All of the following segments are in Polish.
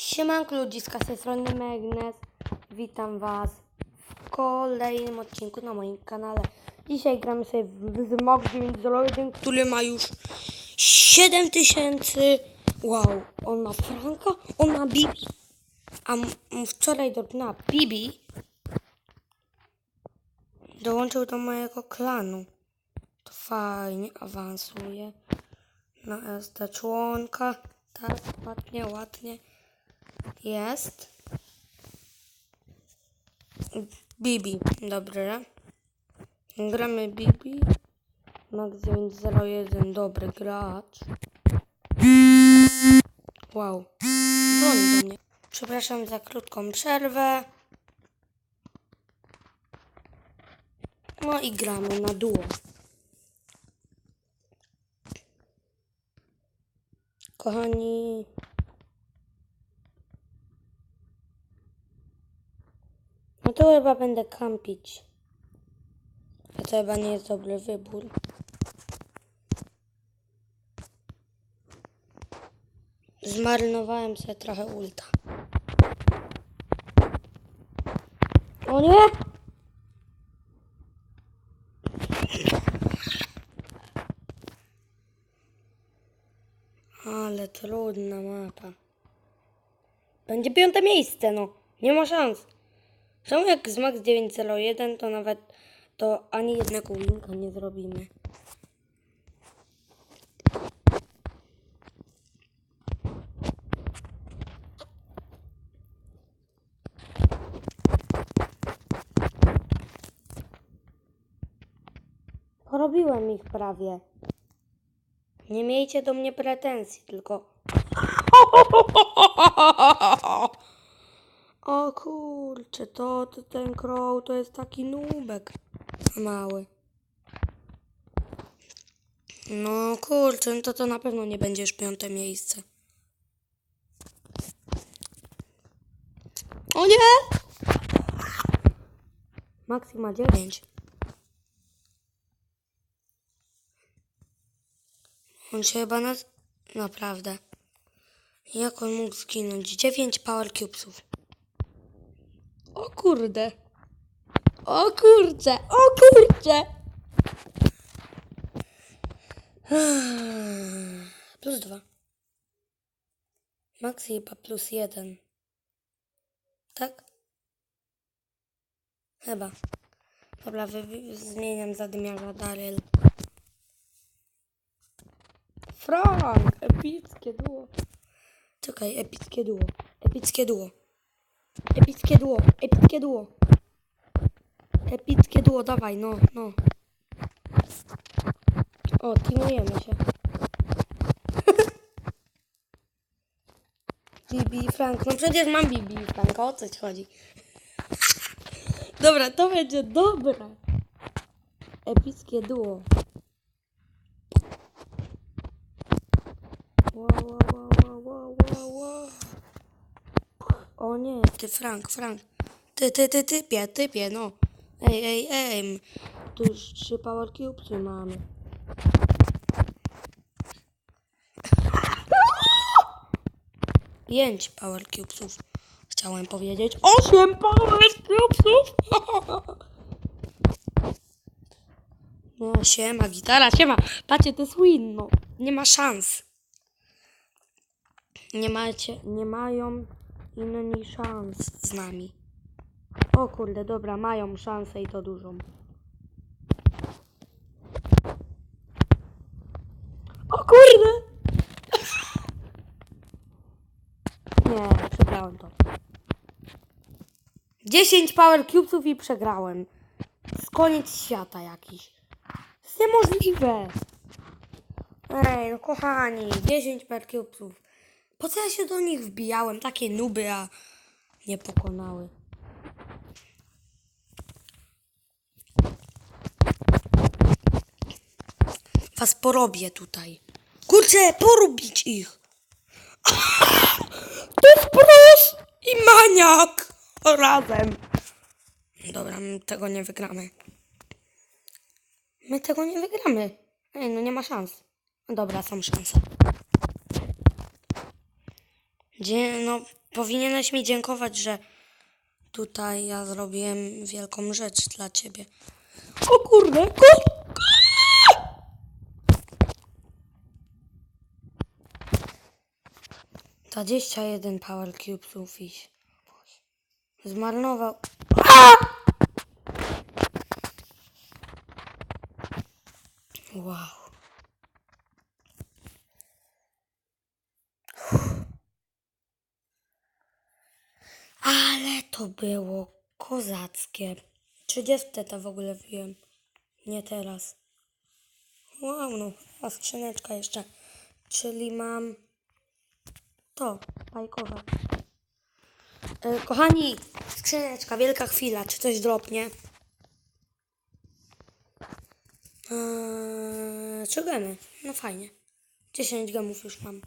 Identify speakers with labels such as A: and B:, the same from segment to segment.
A: Siemanko ludziska, z tej strony Megnes. Witam was w kolejnym odcinku na moim kanale. Dzisiaj gramy sobie w Zmog 901, który ma już 7000. Wow, on ma Franka, on ma Bibi. A wczoraj do Bibi dołączył do mojego klanu. To fajnie awansuje. Na SD członka. Tak, ładnie, ładnie. Jest. Bibi, dobrze. Gramy Bibi. Max 901, dobry gracz. Wow. Dzwoni do mnie. Przepraszam za krótką przerwę. No i gramy na duo. Kochani, to chyba będę kampić. To chyba nie jest dobry wybór. Zmarnowałem sobie trochę ulta. O nie! Ale trudna mapa. Będzie piąte miejsce, no. Nie ma szans. Czemu jak z Max 901 to nawet to ani jednego winka nie zrobimy. Porobiłem ich prawie. Nie miejcie do mnie pretensji, tylko... O kurczę, to, to ten crow to jest taki nubek mały. No kurczę, no to to na pewno nie będzie już piąte miejsce. O nie! Maxi ma 9. On się chyba nas... Naprawdę. Jak on mógł zginąć? 9 power cubesów. Kurde. O kurcze, o kurcze. Plus dwa. Maxi chyba plus jeden. Tak? Chyba. Dobra, wy, wy, zmieniam zadymiarza Daryl. Frank! Epickie duo. Czekaj, epickie duo. Epickie duo. Epickie duo, epickie duo. Epickie duo, dawaj, no, no. O, teamujemy się. Bibi i Frank. No przecież mam Bibi i Franka, o co ci chodzi? Dobra, to będzie dobre. Epickie duo. Wow, wow, wow, wow, wow, wow. O nie, ty Frank, Frank. Ty, ty, ty, typie, typie, no. Ej, ej, ej. Tu już trzy power cubesy mamy. Pięć power cubesów. Chciałem powiedzieć osiem power cubesów. No, siema, gitara, siema. Patrzcie, to jest win, no. Nie ma szans. Nie macie, nie mają inni szans z nami. O kurde, dobra, mają szansę i to dużą. O kurde! Nie, przegrałem to. 10 power cubesów i przegrałem. Z koniec świata jakiś. Jest niemożliwe. Ej, no kochani, 10 power cubesów. Po co ja się do nich wbijałem? Takie nuby, a nie pokonały. Was porobię tutaj. Kurczę, porobić ich. To jest pros i maniak razem. Dobra, my tego nie wygramy. My tego nie wygramy. Ej, no nie ma szans. Dobra, są szanse. Dzie- no, powinieneś mi dziękować, że tutaj ja zrobiłem wielką rzecz dla ciebie. O kurde, kur... 21 Power Cubesów iść. Zmarnował. Wow. Ale to było kozackie. 30 to w ogóle wiem. Nie teraz. Wow, no, a skrzyneczka jeszcze. Czyli mam to, bajkowe. E, kochani, skrzyneczka, wielka chwila. Czy coś dropnie? Eee, trzy gemy. No fajnie. 10 gemów już mam.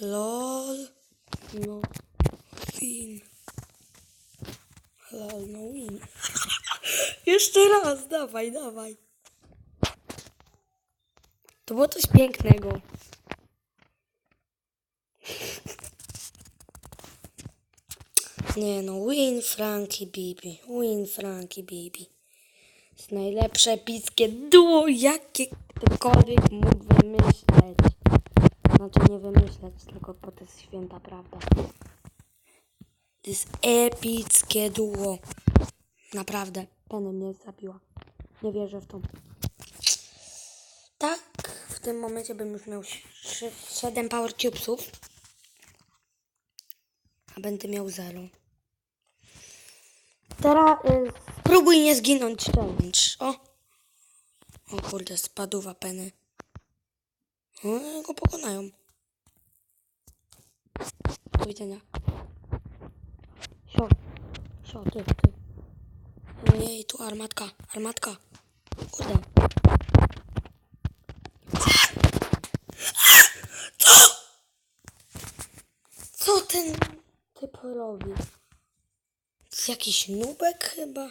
A: LOL. No. Win. LOL, no win. Jeszcze raz, dawaj, dawaj. To było coś pięknego. Nie no, win Frankie Bibi. Win Frankie Bibi. najlepsze epickie duo, jakie ktokolwiek mógł wymyśleć. Znaczy nie wymyśleć, tylko bo to jest święta prawda. To jest epickie duo. Naprawdę, Penny mnie zabiła. Nie wierzę w to. Tak, w tym momencie bym już miał 7 Power Cubesów. A będę miał 0. Teraz y, spróbuj nie zginąć challenge. O! O kurde, spaduwa Penny. O, go pokonają. Do widzenia. Sio. Sio, ty, ty. Ojej, tu armatka, armatka. Kurde. Co? Co ten typ robi? Jakiś nubek chyba?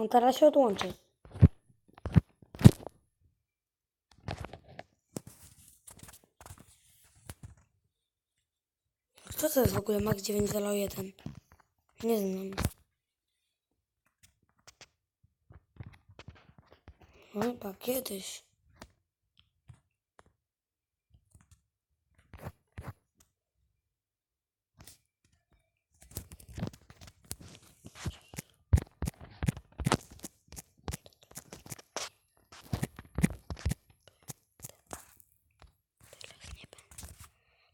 A: On teraz się odłączy. Kto to jest w ogóle Max 901? Nie znam. No Chyba kiedyś.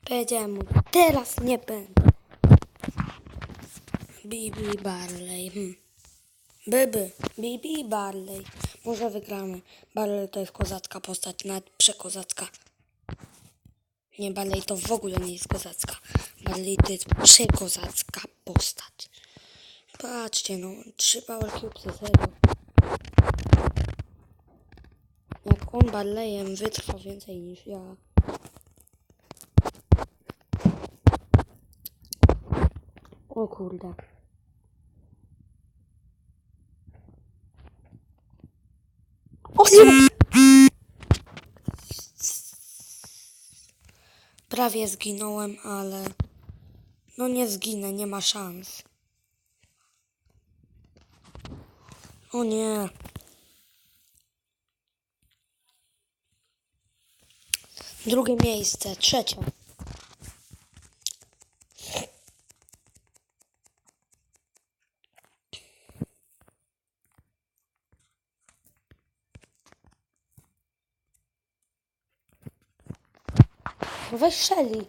A: Powiedziałem mu, teraz nie będę. Bibi Barley. Hmm. Byby, Bibi Barley. Może wygramy. Barley to jest kozacka postać, nawet przekozacka. Nie, Barley to w ogóle nie jest kozacka. Barley to jest przekozacka postać. Patrzcie, no, trzy Power Cubesy, serio. Jak on Barleyem wytrwa więcej niż ja. O kurde. O nie! Prawie zginąłem, ale... No nie zginę, nie ma szans. O nie. Drugie miejsce, trzecie. Weź Shelly.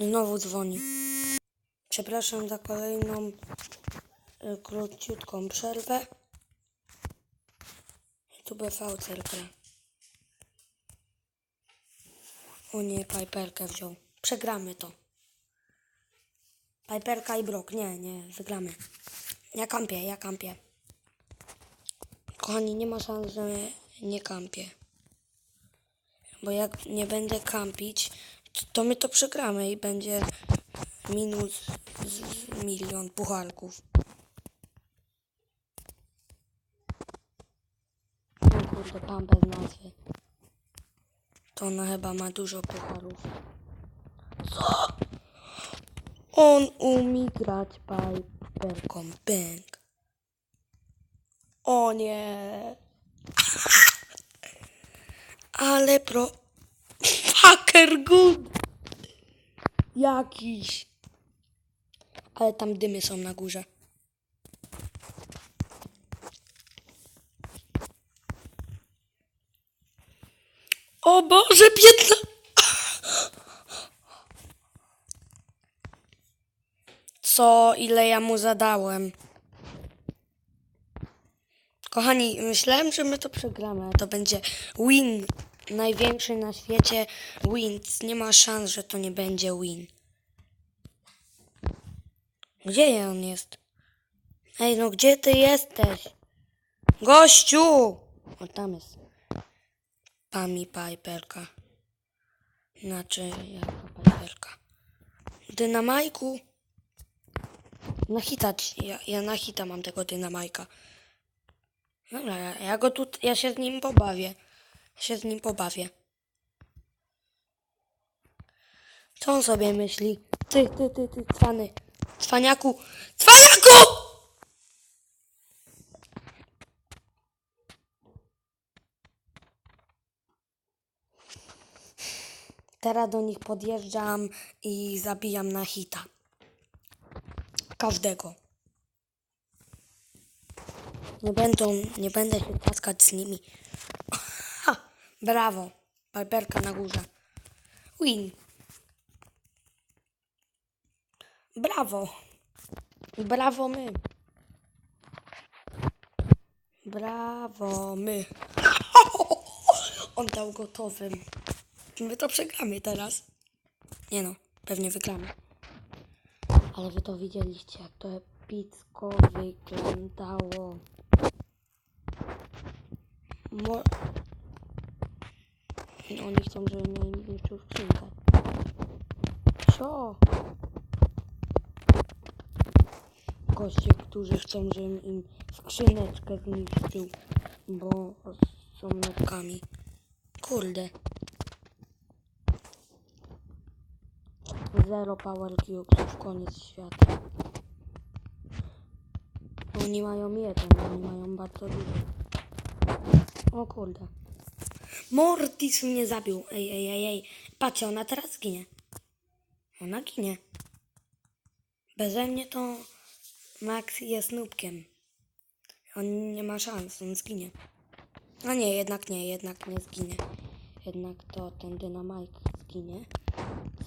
A: Znowu dzwoni. Przepraszam za kolejną y, króciutką przerwę. Tu BV gra. O nie, Piperkę wziął. Przegramy to. Piperka i Brok. Nie, nie, wygramy. Ja kampię, ja kampię. Kochani, nie ma szans, że nie kampię. Bo jak nie będę kampić, to- my to przegramy i będzie minus milion pucharków. O kurde, pan bez nazwy. To ona chyba ma dużo pucharów. Co? On umie grać Piperką Pęk. O nie. Ale pro... Fucker good. Jakiś. Ale tam dymy są na górze. O Boże, biedna... Co, ile ja mu zadałem? Kochani, myślałem, że my to przegramy, to będzie win. Największy na świecie win. Nie ma szans, że to nie będzie win. Gdzie on jest? Ej, no gdzie ty jesteś? Gościu! O, tam jest. Pami Piperka. Znaczy, jaka Piperka? Dynamajku. Na hita, ja, ja na hita mam tego dynamajka. Dobra, ja go tu, ja się z nim pobawię. Się z nim pobawię. Co on sobie myśli? Ty, ty, ty, ty, cwany. Cwaniaku! Cwaniaku! Teraz do nich podjeżdżam i zabijam na hita. Każdego. Nie będą, nie będę się taskać z nimi. Brawo. Piperka na górze. Win. Brawo. Brawo my. Brawo my. On dał gotowym. My to przegramy teraz. Nie no, pewnie wygramy. Ale wy to widzieliście, jak to epicko wyglądało. Mo... Oni chcą, żebym ja im zniszczył skrzynkę. Co? Goście, którzy chcą, żebym im skrzyneczkę zniszczył, bo są nokami. Kurde. Zero power cubesów, koniec świata. Oni mają jeden, oni mają bardzo dużo. O kurde. Mortis mnie zabił. Ej, ej, ej, ej. Patrzcie, ona teraz ginie. Ona ginie. Beze mnie to Max jest nubkiem. On nie ma szans, on zginie. A nie, jednak nie, jednak nie zginie. Jednak to ten dynamite zginie.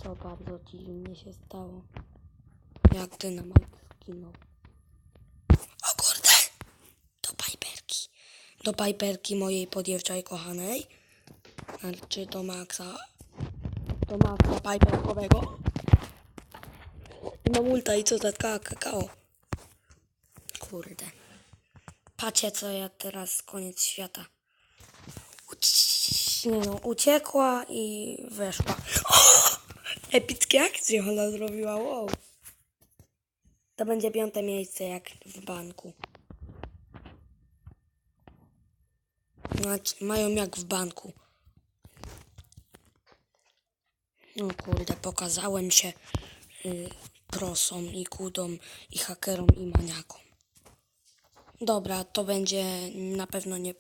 A: Co bardzo dziwnie się stało. Jak dynamite zginął. O kurde! Do Piperki. Do Piperki mojej podjewczej kochanej. Czy do Maxa? Do Maxa Piperkowego. I mam ulta i co za ka- kakao. Kurde. Patrzcie co ja teraz koniec świata. Nie no, uciekła i weszła. Epickie akcje ona zrobiła, wow. To będzie piąte miejsce jak w banku. Mają jak w banku. No kurde, pokazałem się y, prosom i kudom i hakerom i maniakom. Dobra, to będzie na pewno nie...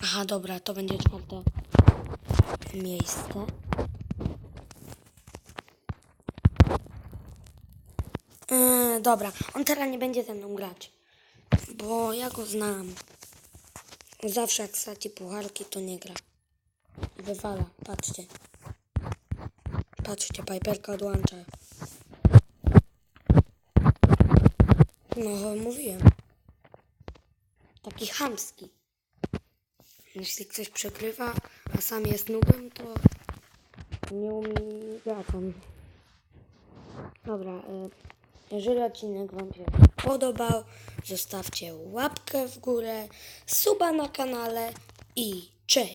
A: Aha, dobra, to będzie czwarte miejsce. Yy, dobra, on teraz nie będzie ze mną grać, bo ja go znam. Zawsze jak straci pucharki, to nie gra. Wywala, patrzcie. Patrzcie, Piperka odłącza. No, mówiłem. Taki chamski. Jeśli ktoś przegrywa, a sam jest nubem, to nie umie grać. Dobra, y, jeżeli odcinek Wam się podobał, zostawcie łapkę w górę, suba na kanale i